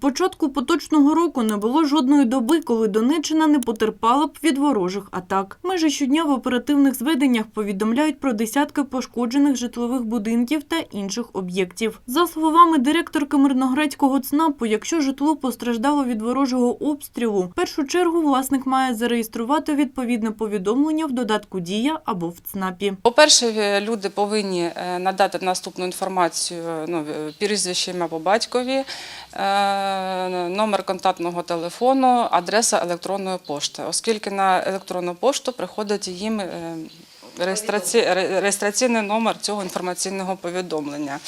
початку поточного року не було жодної доби, коли Донеччина не потерпала б від ворожих атак. Майже щодня в оперативних зведеннях повідомляють про десятки пошкоджених житлових будинків та інших об'єктів. За словами директорки Мирноградського ЦНАПу, якщо житло постраждало від ворожого обстрілу, в першу чергу власник має зареєструвати відповідне повідомлення в додатку Дія або в ЦНАПі. По-перше, е, люди повинні е, надати наступну інформацію, ну, е, прізвище ім'я по батькові, номер контактного телефону, адреса електронної пошти, оскільки на електронну пошту приходить їм е, реєстраційний номер цього інформаційного повідомлення.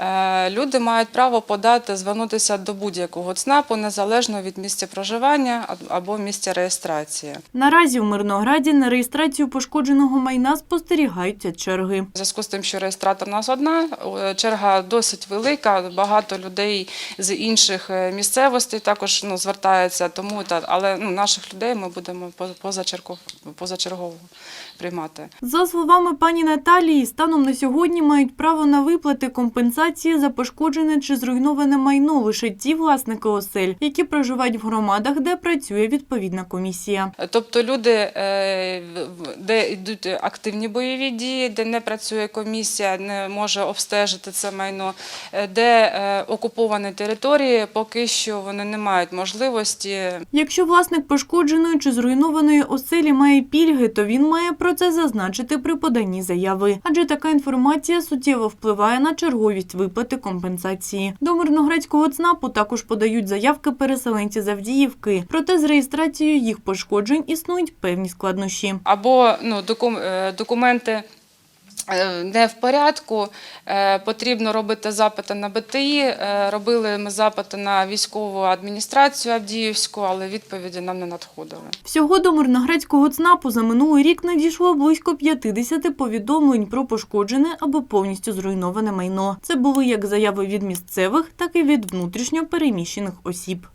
Е, Люди мають право подати, звернутися до будь-якого ЦНАПу незалежно від місця проживання або місця реєстрації. Наразі в Мирнограді на реєстрацію пошкодженого майна спостерігаються черги. В зв'язку з тим, що реєстратор у нас одна, черга досить велика. Багато людей з інших е, місцевостей також ну, звертаються. Тому та але ну, наших людей ми будемо по- позачергово, позачергово приймати. За словами пані Наталії, станом на сьогодні мають право на виплати компенсації за пошкоджене чи зруйноване майно лише ті власники осель, які проживають в громадах, де працює відповідна комісія. Тобто люди, е, де йдуть активні бойові дії, де не працює комісія, не може обстежити це майно, е, де е, окуповані території, поки що вони не мають можливості Якщо власник пошкодженої чи зруйнованої оселі має пільги, то він має про це зазначити при поданні заяви, адже така інформація суттєво впливає на черговість виплати компенсації. До Мирноградського ЦНАПу також подають заявки переселенці з Авдіївки. Проте з реєстрацією їх пошкоджень існують певні складнощі. або ну, е, документи не в порядку, е, потрібно робити запити на БТІ. Е, Робили ми запити на військову адміністрацію Авдіївську, але відповіді нам не надходили. Всього до Мирноградського ЦНАПу за минулий рік надійшло близько 50 повідомлень про пошкоджене або повністю зруйноване майно. Це були як заяви від місцевих, так і від внутрішньо переміщених осіб.